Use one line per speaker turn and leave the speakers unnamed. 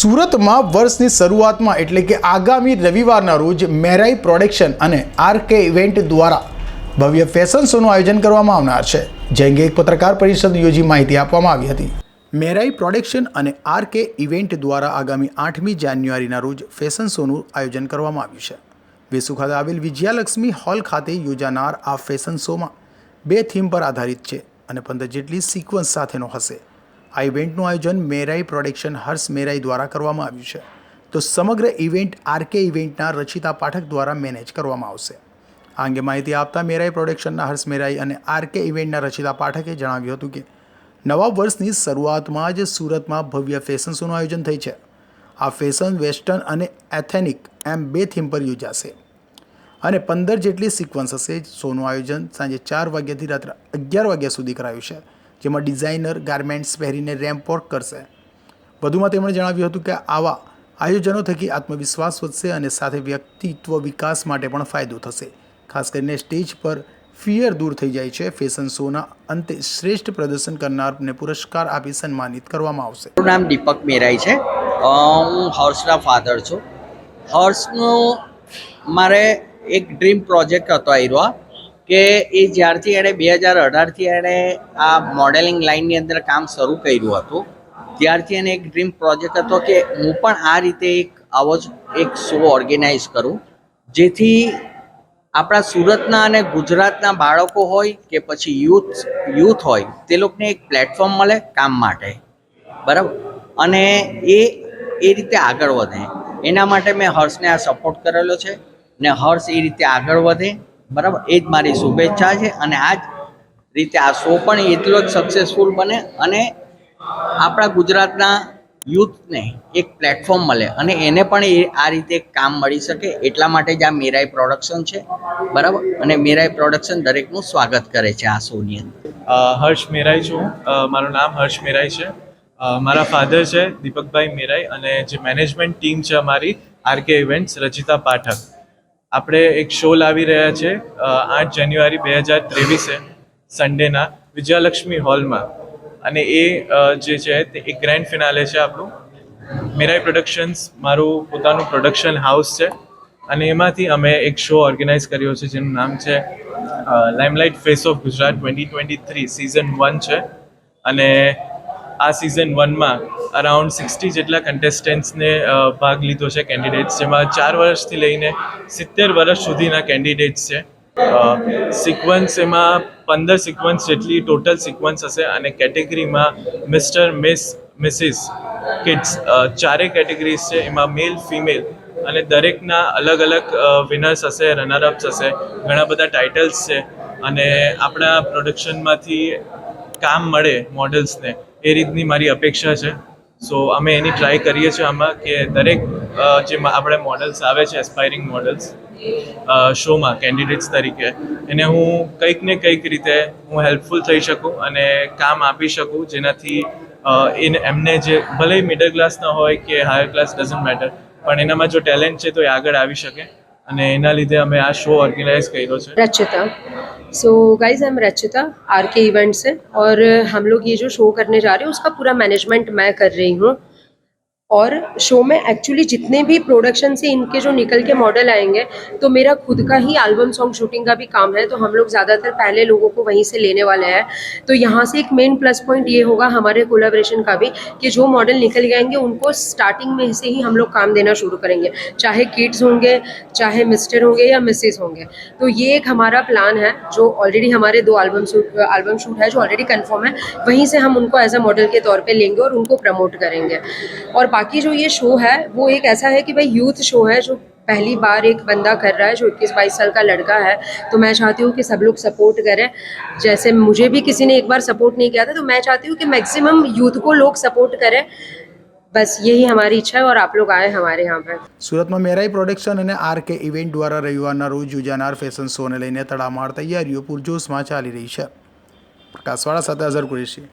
સુરતમાં વર્ષની શરૂઆતમાં એટલે કે આગામી રવિવારના રોજ મેરાઈ પ્રોડક્શન અને આરકે ઇવેન્ટ દ્વારા ભવ્ય ફેશન શોનું આયોજન કરવામાં આવનાર છે, જે અંગે એક પત્રકાર પરિષદ યોજી માહિતી આપવામાં આવી હતી. મેરાઈ પ્રોડક્શન અને આરકે ઇવેન્ટ દ્વારા આગામી આઠમી જાન્યુઆરીના રોજ ફેશન શોનું આયોજન કરવામાં આવ્યું છે. વેસુ ખાતે આવેલ વિજયાલક્ષ્મી હોલ ખાતે યોજાનાર આ ફેશન શોમાં બે થીમ પર આધારિત છે અને પંદર જેટલી સિક્વન્સ સાથેનો હશે. આ ઇવેન્ટનું આયોજન મેરાઈ પ્રોડક્શન હર્ષ મેરાઈ દ્વારા કરવામાં આવ્યું છે. તો સમગ્ર ઇવેન્ટ આરકે ઇવેન્ટના રચિતા પાઠક દ્વારા મેનેજ કરવામાં આવશે. આ અંગે માહિતી આપતા મેરાઈ પ્રોડક્શનના હર્ષ મેરાઈ અને આરકે ઇવેન્ટના રચિતા પાઠકે જણાવ્યું હતું કે, નવા વર્ષની શરૂઆતમાં જ સુરતમાં ભવ્ય ફેશન શોનું આયોજન થઈ છે. આ ફેશન વેસ્ટર્ન અને એથેનિક એમ બે થીમ પર યોજાશે. અને પંદર જેટલી સિક્વન્સ હશે શોનું આયોજન સાંજે ચાર વાગ્યાથી રાત્રે અગિયાર વાગ્યા સુધી કરાયું છે. જેમાં ડિઝાઇનર ગાર્મેન્ટ્સ પહેરીને રેમ્પ વોક કરશે. વધુમાં તેમણે જણાવ્યું હતું કે આવા આયોજનો થકી આત્મવિશ્વાસ વધશે અને સાથે વ્યક્તિત્વ વિકાસ માટે પણ ફાયદો થશે. ખાસ કરીને સ્ટેજ પર ફિયર દૂર થઈ જાય છે. ફેશન શોના અંતે શ્રેષ્ઠ પ્રદર્શન કરનારને પુરસ્કાર આપી સન્માનિત કરવામાં આવશે.
મારું નામ દીપક મેરાઈ છે. હું હર્ષના ફાધર છું. હર્ષનું મારે એક ડ્રીમ પ્રોજેક્ટ હતો આવ્યો કે એ જ્યારથી એણે બે હજાર અઢારથી એણે આ મોડેલિંગ લાઇનની અંદર કામ શરૂ કર્યું હતું, ત્યારથી એને એક ડ્રીમ પ્રોજેક્ટ હતો કે હું પણ આ રીતે એક આવો જ એક શો ઓર્ગેનાઇઝ કરું, જેથી આપણા સુરતના અને ગુજરાતના બાળકો હોય કે પછી યુથ યુથ હોય, તે લોકોને એક પ્લેટફોર્મ મળે કામ માટે. બરાબર? અને એ એ રીતે આગળ વધે. એના માટે મેં હર્ષને આ સપોર્ટ કરેલો છે ને હર્ષ એ રીતે આગળ વધે. બરાબર? એ જ મારી શુભેચ્છા છે અને આ જ રીતે આ શો પણ એટલો જ સક્સેસફુલ બને અને આપણા ગુજરાતના યુથને એક પ્લેટફોર્મ મળે અને એને પણ એ આ રીતે કામ મળી શકે એટલા માટે જ આ મેરાઈ પ્રોડક્શન છે, બરાબર? અને મેરાઈ પ્રોડક્શન દરેકનું સ્વાગત કરે છે આ શોની અંદર.
હર્ષ મેરાઈ છું. મારું નામ હર્ષ મેરાઈ છે. મારા ફાધર છે દીપકભાઈ મેરાઈ અને જે મેનેજમેન્ટ ટીમ છે અમારી આરકે ઇવેન્ટ્સ રચિતા પાઠક. આપણે એક શો લાવી રહ્યા છે આઠ જાન્યુઆરી બે હજાર ત્રેવીસે સન્ડેના વિજયાલક્ષ્મી હોલમાં અને એ જે છે તે એક ગ્રેન્ડ ફિનાલે છે આપણું. મેરાઈ પ્રોડક્શન્સ મારું પોતાનું પ્રોડક્શન હાઉસ છે. અને એમાંથી અમે એક શો ઓર્ગેનાઇઝ કર્યો છે, જેનું નામ છે limelight face of Gujarat twenty twenty three season one છે. અને આ સિઝન વનમાં અરાઉન્ડ સિક્સટી જેટલા કન્ટેસ્ટન્ટ્સને ભાગ લીધો છે કેન્ડિડેટ્સ જેમાં ચાર વર્ષથી લઈને સિત્તેર વર્ષ સુધીના કેન્ડિડેટ્સ છે. સિક્વન્સ એમાં પંદર સિક્વન્સ જેટલી ટોટલ સિક્વન્સ હશે અને કેટેગરીમાં મિસ્ટર મિસ મિસિસ કિડ્સ ચારે કેટેગરીઝ છે. એમાં મેલ ફિમેલ અને દરેકના અલગ અલગ વિનર્સ હશે રનરઅપ્સ હશે, ઘણા બધા ટાઇટલ્સ છે. અને આપણા પ્રોડક્શનમાંથી કામ મળે મોડલ્સને એ રીતની મારી અપેક્ષા છે. સો અમે એની ટ્રાય કરીએ છીએ આમાં કે દરેક જે આપણે મોડલ્સ આવે છે એસ્પાયરિંગ મોડલ્સ શોમાં કેન્ડિડેટ્સ તરીકે, એને હું કંઈક ને કંઈક રીતે હું હેલ્પફુલ થઈ શકું અને કામ આપી શકું જેનાથી એને, એમને જે ભલે મિડલ ક્લાસના હોય કે હાયર ક્લાસ ડઝન્ટ મેટર પણ એનામાં જો ટેલેન્ટ છે તો એ આગળ આવી શકે. અને એના લીધે અમે આ શો ઓર્ગેનાઇઝ કર્યો છે
Rachita so guys I am Rachita R K event से और हम लोग ये जो शो करने जा रहे हैं उसका पूरा मैनेजमेंट मैं कर रही हूँ और शो में एक्चुअली जितने भी प्रोडक्शन से इनके जो निकल के मॉडल आएँगे तो मेरा खुद का ही एल्बम सॉन्ग शूटिंग का भी काम है तो हम लोग ज़्यादातर पहले लोगों को वहीं से लेने वाले हैं। तो यहाँ से एक मेन प्लस पॉइंट ये होगा हमारे कोलाब्रेशन का भी, कि जो मॉडल निकल जाएँगे, उनको स्टार्टिंग में से ही हम लोग काम देना शुरू करेंगे। चाहे किड्स होंगे, चाहे मिस्टर होंगे या मिसेस होंगे। तो ये एक हमारा प्लान है, जो ऑलरेडी हमारे दो एल्बम शूट एल्बम शूट है, जो ऑलरेडी कन्फर्म है, वहीं से हम उनको एज अ मॉडल के तौर पर लेंगे और उनको प्रमोट करेंगे। और बाकी जो ये शो है वो एक ऐसा है कि भाई यूथ शो है जो पहली बार एक बंदा कर रहा है जो इक्कीस बाईस साल का लड़का है तो मैं चाहती हूँ कि सब लोग सपोर्ट करें जैसे मुझे भी किसी ने एक बार सपोर्ट नहीं किया था तो मैं चाहती हूँ कि मैक्सिमम यूथ को लोग सपोर्ट करें बस यही हमारी इच्छा है और आप लोग आए हमारे यहाँ पर
સુરતમાં મેરાઈ પ્રોડક્શન અને આરકે ઇવેન્ટ દ્વારા રવિવારના રોજ યોજાનાર ફેશન શોને લઈને તડામાર તૈયારીઓ પૂરજોશમાં ચાલી રહી છે પ્રકાશવાળા સાથે અઝર કુરેશી